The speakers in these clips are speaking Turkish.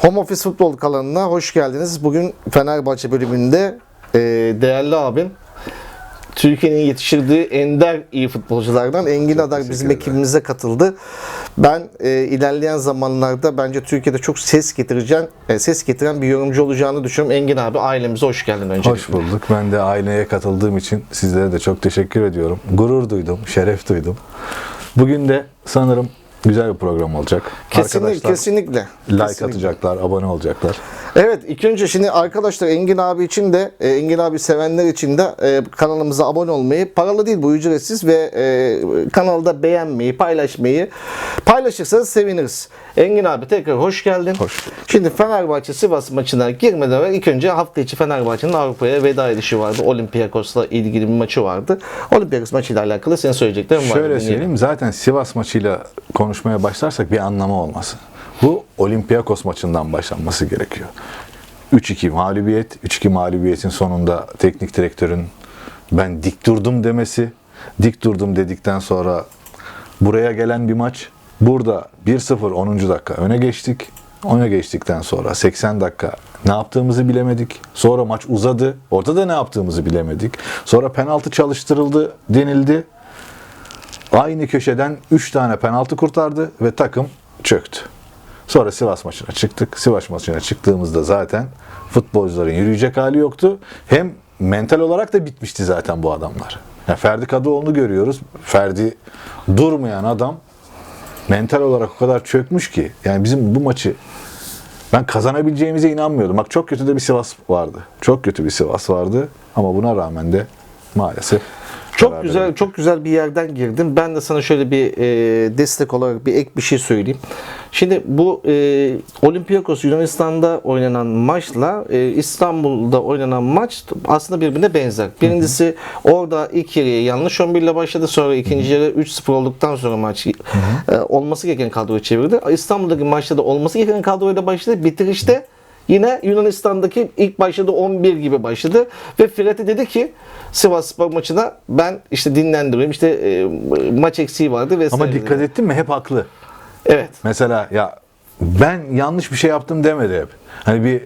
Home Office Futbol kanalına hoş geldiniz. Bugün Fenerbahçe bölümünde e, değerli abim Türkiye'nin yetiştirdiği ender iyi futbolculardan Engin Adar teşekkür bizim ekibimize katıldı. Ben e, ilerleyen zamanlarda bence Türkiye'de çok ses getireceğin, e, ses getiren bir yorumcu olacağını düşünüyorum. Engin abi ailemize hoş geldin öncelikle. Hoş bulduk. Ben de aileye katıldığım için sizlere de çok teşekkür ediyorum. Gurur duydum, şeref duydum. Bugün de sanırım güzel bir program olacak. Kesinlikle, Arkadaşlar kesinlikle. like Kesinlikle. atacaklar, abone olacaklar. Evet ilk önce şimdi arkadaşlar Engin abi için de e, Engin abi sevenler için de e, kanalımıza abone olmayı paralı değil bu ücretsiz ve e, kanalda beğenmeyi paylaşmayı paylaşırsanız seviniriz. Engin abi tekrar hoş geldin. Hoş bulduk. Şimdi Fenerbahçe Sivas maçına girmeden evvel ilk önce hafta içi Fenerbahçe'nin Avrupa'ya veda edişi vardı. Olympiakos'la ilgili bir maçı vardı. Olympiakos maçıyla alakalı senin söyleyeceklerin var. Şöyle söyleyeyim, zaten Sivas maçıyla konuşmaya başlarsak bir anlamı olmasın. Bu Olympiakos maçından başlanması gerekiyor. 3-2 mağlubiyet, 3-2 mağlubiyetin sonunda teknik direktörün ben dik durdum demesi, dik durdum dedikten sonra buraya gelen bir maç. Burada 1-0 10. dakika öne geçtik. Öne geçtikten sonra 80 dakika ne yaptığımızı bilemedik. Sonra maç uzadı. Orada da ne yaptığımızı bilemedik. Sonra penaltı çalıştırıldı denildi. Aynı köşeden 3 tane penaltı kurtardı ve takım çöktü. Sonra Sivas maçına çıktık. Sivas maçına çıktığımızda zaten futbolcuların yürüyecek hali yoktu. Hem mental olarak da bitmişti zaten bu adamlar. Yani Ferdi Kadıoğlu'nu görüyoruz. Ferdi durmayan adam mental olarak o kadar çökmüş ki. Yani bizim bu maçı ben kazanabileceğimize inanmıyordum. Bak çok kötü de bir Sivas vardı. Çok kötü bir Sivas vardı. Ama buna rağmen de maalesef Çok güzel çok güzel bir yerden girdin. Ben de sana şöyle bir e, destek olarak bir ek bir şey söyleyeyim. Şimdi bu e, Olympiakos Yunanistan'da oynanan maçla e, İstanbul'da oynanan maç aslında birbirine benzer. Birincisi orada ilk yarıya yanlış 11 ile başladı. Sonra ikinci yarı 3-0 olduktan sonra maç e, olması gereken kadroyu çevirdi. İstanbul'daki maçta da olması gereken kadroyla başladı. Bitirişte Yine Yunanistan'daki ilk başladı 11 gibi başladı ve Fred'e dedi ki Sivas Spor maçına ben işte dinlendiriyorum işte e, maç eksiği vardı vesaire. Ama dikkat dedi. ettin mi hep haklı. Evet. Mesela ya ben yanlış bir şey yaptım demedi hep. Hani bir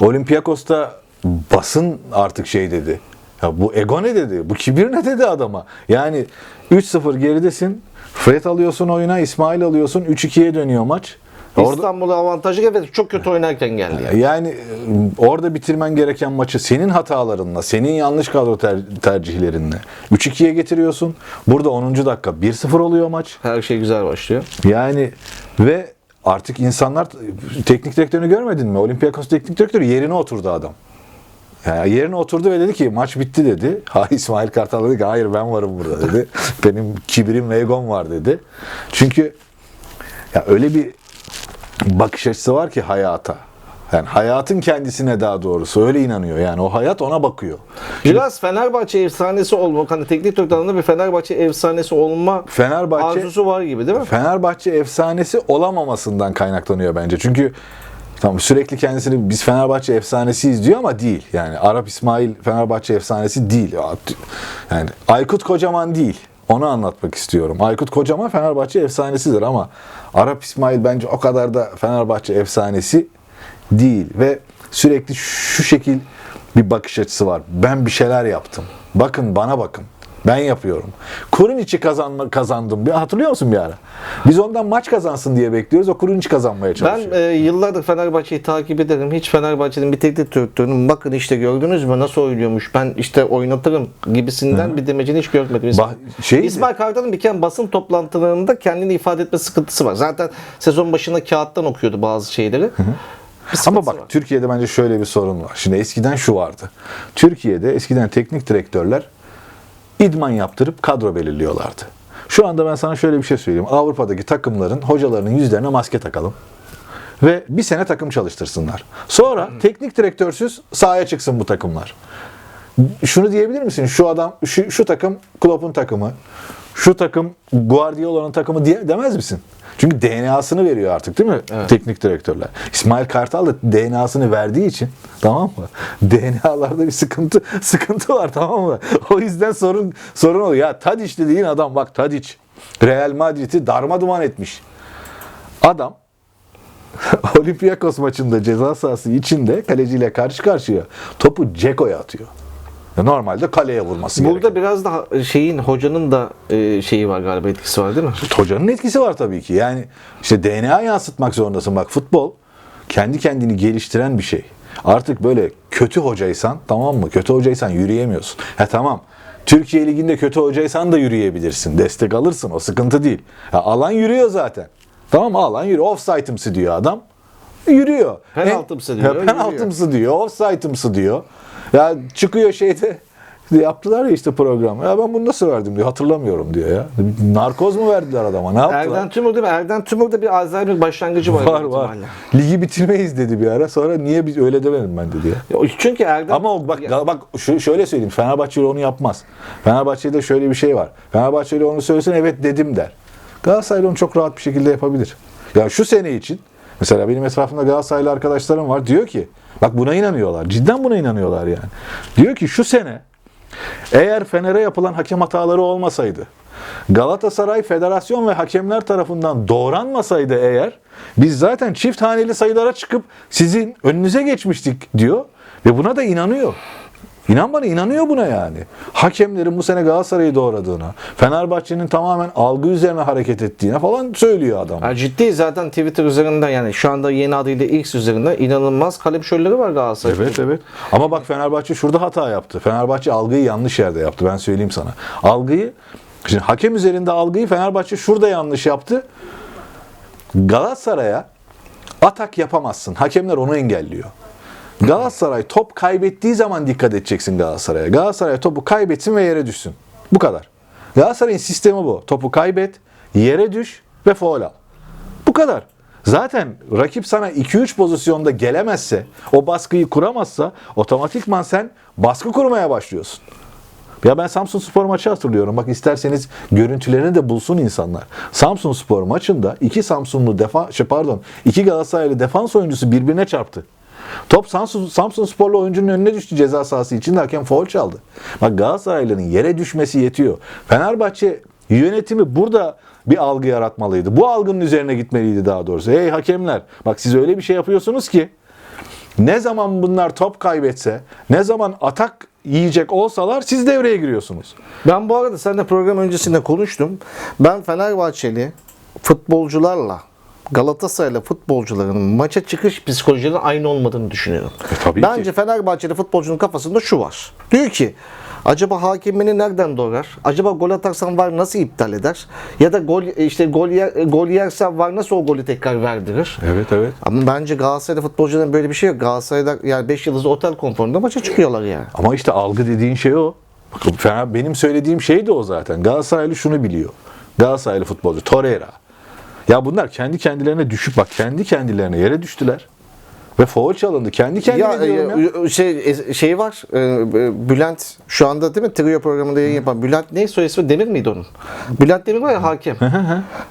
Olympiakos'ta basın artık şey dedi. Ya bu ego ne dedi? Bu kibir ne dedi adama? Yani 3-0 geridesin. Fred alıyorsun oyuna, İsmail alıyorsun. 3-2'ye dönüyor maç. İstanbul'a avantajı evet çok kötü oynarken geldi. Yani. yani e, orada bitirmen gereken maçı senin hatalarınla, senin yanlış kadro ter- tercihlerinle 3-2'ye getiriyorsun. Burada 10. dakika 1-0 oluyor maç. Her şey güzel başlıyor. Yani ve artık insanlar teknik direktörünü görmedin mi? Olympiakos teknik direktörü yerine oturdu adam. Yani yerine oturdu ve dedi ki maç bitti dedi. Ha İsmail Kartal dedi ki hayır ben varım burada dedi. Benim kibrim ve egom var dedi. Çünkü ya öyle bir bakış açısı var ki hayata. Yani hayatın kendisine daha doğrusu öyle inanıyor. Yani o hayat ona bakıyor. Biraz Fenerbahçe efsanesi olma, hani teknik direktöründe bir Fenerbahçe efsanesi olma Fenerbahçe arzusu var gibi değil mi? Fenerbahçe efsanesi olamamasından kaynaklanıyor bence. Çünkü tamam sürekli kendisini biz Fenerbahçe efsanesiyiz diyor ama değil. Yani Arap İsmail Fenerbahçe efsanesi değil. Ya, Yani Aykut Kocaman değil. Onu anlatmak istiyorum. Aykut Kocaman Fenerbahçe efsanesidir ama Arap İsmail bence o kadar da Fenerbahçe efsanesi değil ve sürekli şu şekil bir bakış açısı var. Ben bir şeyler yaptım. Bakın bana bakın. Ben yapıyorum. Kuruniç'i kazanma, kazandım. Bir, hatırlıyor musun bir ara? Biz ondan maç kazansın diye bekliyoruz. O Kuruniç kazanmaya Ben çalışıyor. e, yıllardır Fenerbahçe'yi takip ederim. Hiç Fenerbahçe'nin bir teknik direktörünün bakın işte gördünüz mü nasıl oynuyormuş ben işte oynatırım gibisinden bir demecini hiç görmedim. Bah- şeydi- İsmail Kartal'ın bir kere basın toplantılarında kendini ifade etme sıkıntısı var. Zaten sezon başında kağıttan okuyordu bazı şeyleri. Bir Ama bak var. Türkiye'de bence şöyle bir sorun var. Şimdi eskiden şu vardı. Türkiye'de eskiden teknik direktörler idman yaptırıp kadro belirliyorlardı. Şu anda ben sana şöyle bir şey söyleyeyim. Avrupa'daki takımların hocalarının yüzlerine maske takalım. Ve bir sene takım çalıştırsınlar. Sonra teknik direktörsüz sahaya çıksın bu takımlar. Şunu diyebilir misin? Şu adam, şu, şu takım Klopp'un takımı. Şu takım Guardiola'nın takımı diye, demez misin? Çünkü DNA'sını veriyor artık değil mi teknik direktörler? İsmail Kartal da DNA'sını verdiği için tamam mı? DNA'larda bir sıkıntı sıkıntı var tamam mı? O yüzden sorun sorun oluyor. Ya Tadiç dediğin adam bak Tadiç Real Madrid'i darma duman etmiş. Adam Olympiakos maçında ceza sahası içinde kaleciyle karşı karşıya topu Ceko'ya atıyor. Normalde kaleye vurması Burada gerekiyor. biraz da şeyin hocanın da e, şeyi var galiba etkisi var değil mi? Hocanın etkisi var tabii ki. Yani işte DNA yansıtmak zorundasın. Bak futbol kendi kendini geliştiren bir şey. Artık böyle kötü hocaysan tamam mı? Kötü hocaysan yürüyemiyorsun. Ha tamam. Türkiye Ligi'nde kötü hocaysan da yürüyebilirsin. Destek alırsın. O sıkıntı değil. Ha, alan yürüyor zaten. Tamam? Alan yürüyor. Offside'ımsı diyor adam. Yürüyor. Penaltımsı En- diyor, penaltımsı diyor. Offside'ımsı diyor. Ya çıkıyor şeyde yaptılar ya işte program. Ya ben bunu nasıl verdim diyor. Hatırlamıyorum diyor ya. Narkoz mu verdiler adama? Ne yaptılar? Erden Tümur değil mi? Erden Tümur'da bir Alzheimer başlangıcı var. Var var. ihtimalle. Ligi bitirmeyiz dedi bir ara. Sonra niye biz öyle demedim ben dedi ya. Ya, Çünkü Erdem... Ama bak bak şu, şöyle söyleyeyim. Fenerbahçeli onu yapmaz. Fenerbahçe'de şöyle bir şey var. Fenerbahçeli onu söylesin evet dedim der. Galatasaray onu çok rahat bir şekilde yapabilir. Ya şu sene için mesela benim etrafımda Galatasaraylı arkadaşlarım var. Diyor ki bak buna inanıyorlar. Cidden buna inanıyorlar yani. Diyor ki şu sene eğer Fener'e yapılan hakem hataları olmasaydı, Galatasaray Federasyon ve hakemler tarafından doğranmasaydı eğer, biz zaten çift haneli sayılara çıkıp sizin önünüze geçmiştik diyor ve buna da inanıyor. İnan bana inanıyor buna yani. Hakemlerin bu sene Galatasaray'ı doğradığına, Fenerbahçe'nin tamamen algı üzerine hareket ettiğine falan söylüyor adam. Ya ciddi zaten Twitter üzerinden yani şu anda yeni adıyla X üzerinden inanılmaz kalem şölleri var Galatasaray'da. Evet evet. Ama bak Fenerbahçe şurada hata yaptı. Fenerbahçe algıyı yanlış yerde yaptı. Ben söyleyeyim sana. Algıyı şimdi hakem üzerinde algıyı Fenerbahçe şurada yanlış yaptı. Galatasaray'a atak yapamazsın. Hakemler onu engelliyor. Galatasaray top kaybettiği zaman dikkat edeceksin Galatasaray'a. Galatasaray topu kaybetsin ve yere düşsün. Bu kadar. Galatasaray'ın sistemi bu. Topu kaybet, yere düş ve faul al. Bu kadar. Zaten rakip sana 2-3 pozisyonda gelemezse, o baskıyı kuramazsa otomatikman sen baskı kurmaya başlıyorsun. Ya ben Samsun Spor maçı hatırlıyorum. Bak isterseniz görüntülerini de bulsun insanlar. Samsun Spor maçında iki Samsunlu defa şey pardon, iki Galatasaraylı defans oyuncusu birbirine çarptı. Top Samsun, Samsun Sporlu oyuncunun önüne düştü ceza sahası içinde hakem faul çaldı. Bak Galatasaraylıların yere düşmesi yetiyor. Fenerbahçe yönetimi burada bir algı yaratmalıydı. Bu algının üzerine gitmeliydi daha doğrusu. Hey hakemler bak siz öyle bir şey yapıyorsunuz ki ne zaman bunlar top kaybetse, ne zaman atak yiyecek olsalar siz devreye giriyorsunuz. Ben bu arada seninle program öncesinde konuştum. Ben Fenerbahçeli futbolcularla Galatasaraylı futbolcuların maça çıkış psikolojilerinin aynı olmadığını düşünüyorum. E, tabii Bence ki. Fenerbahçeli futbolcunun kafasında şu var. Diyor ki acaba hakem beni nereden doğrar? Acaba gol atarsam var nasıl iptal eder? Ya da gol işte gol yer, gol yersem var nasıl o golü tekrar verdirir? Evet evet. Ama bence Galatasaray'da futbolcuların böyle bir şey yok. Galatasaray'da yani 5 yıldızlı otel konforunda maça çıkıyorlar yani. Ama işte algı dediğin şey o. Bakın benim söylediğim şey de o zaten. Galatasaraylı şunu biliyor. Galatasaraylı futbolcu Torreira. Ya bunlar kendi kendilerine düşüp bak kendi kendilerine yere düştüler. Ve foul çalındı. Kendi kendine Ya, diyorum ya. e, şey e, şey var. e, e, Bülent şu anda değil mi? Trio programında yayın yapan. Bülent ne soy ismi? Demir miydi onun? Bülent Demir var ya hakem.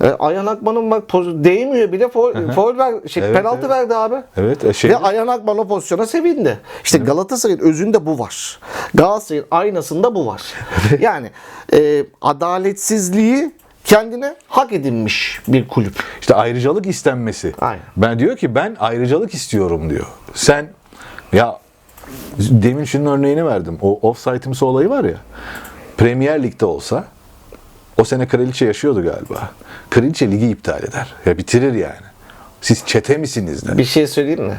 e, Ayhan Akman'ın bak poz, değmiyor bile foul, foul ver, şey, Evet, penaltı evet. verdi abi. Evet, e, şey- Ve Ayhan Akman o pozisyona sevindi. İşte Galatasaray'ın özünde bu var. Galatasaray'ın aynasında bu var. yani e, adaletsizliği kendine hak edinmiş bir kulüp. İşte ayrıcalık istenmesi. Aynen. Ben diyor ki ben ayrıcalık istiyorum diyor. Sen ya demin şunun örneğini verdim. O offside'ımsı olayı var ya. Premier Lig'de olsa o sene Kraliçe yaşıyordu galiba. Kraliçe ligi iptal eder. Ya bitirir yani. Siz çete misiniz der. Bir şey söyleyeyim mi?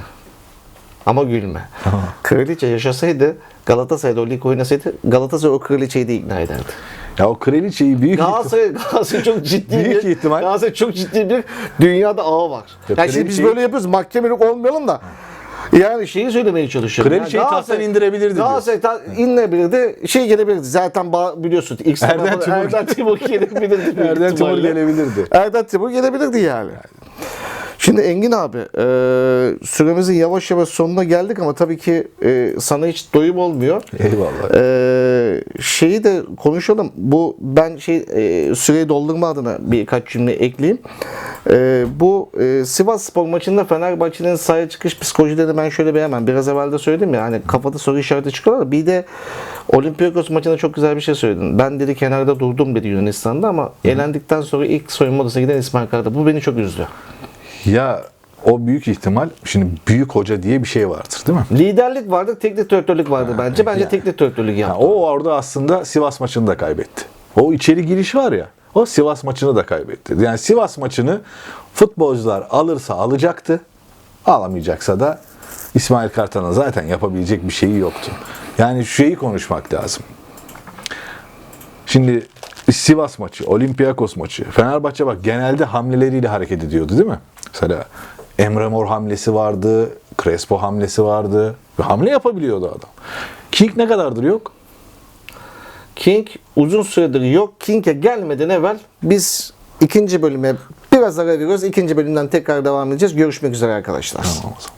Ama gülme. Kraliçe yaşasaydı Galatasaray'da o lig oynasaydı Galatasaray o kraliçeyi de ikna ederdi. Ya o kraliçeyi büyük Galatasaray, Galatasaray çok ciddi Büyük bir ihtimal. Galatasaray çok ciddi bir dünyada ağı var. Ya yani şimdi biz böyle yapıyoruz mahkemelik olmayalım da yani şeyi söylemeye çalışıyorum. Kraliçeyi Yani tahttan indirebilirdi. Galatasaray ta- indirebilirdi. Şey gelebilirdi. Zaten biliyorsun. X Erdem Timur. Erdem Timur gelebilirdi. Erdem Timur gelebilirdi. Erdem Timur gelebilirdi yani. Şimdi Engin abi e, süremizin yavaş yavaş sonuna geldik ama tabii ki e, sana hiç doyum olmuyor. Eyvallah. E, şeyi de konuşalım. Bu ben şey e, süreyi doldurma adına birkaç cümle ekleyeyim. E, bu e, Sivas Spor maçında Fenerbahçe'nin sahaya çıkış psikolojilerini ben şöyle beğenmem. Biraz evvel de söyledim ya hani kafada soru işareti çıkıyorlar. Bir de Olympiakos maçında çok güzel bir şey söyledin. Ben dedi kenarda durdum dedi Yunanistan'da ama elendikten sonra ilk soyunma odasına giden İsmail Kartal. Bu beni çok üzdü. Ya o büyük ihtimal şimdi büyük hoca diye bir şey vardır değil mi? Liderlik vardı, teknik direktörlük vardı bence. Bence yani. teknik direktörlük Ya yaptı. o orada aslında Sivas maçını da kaybetti. O içeri giriş var ya. O Sivas maçını da kaybetti. Yani Sivas maçını futbolcular alırsa alacaktı. Alamayacaksa da İsmail Kartal'ın zaten yapabilecek bir şeyi yoktu. Yani şeyi konuşmak lazım. Şimdi Sivas maçı, Olympiakos maçı. Fenerbahçe bak genelde hamleleriyle hareket ediyordu değil mi? Mesela Emre Mor hamlesi vardı, Crespo hamlesi vardı. Ve hamle yapabiliyordu adam. King ne kadardır yok? King uzun süredir yok. King'e gelmeden evvel biz ikinci bölüme biraz ara veriyoruz. İkinci bölümden tekrar devam edeceğiz. Görüşmek üzere arkadaşlar. Tamam o.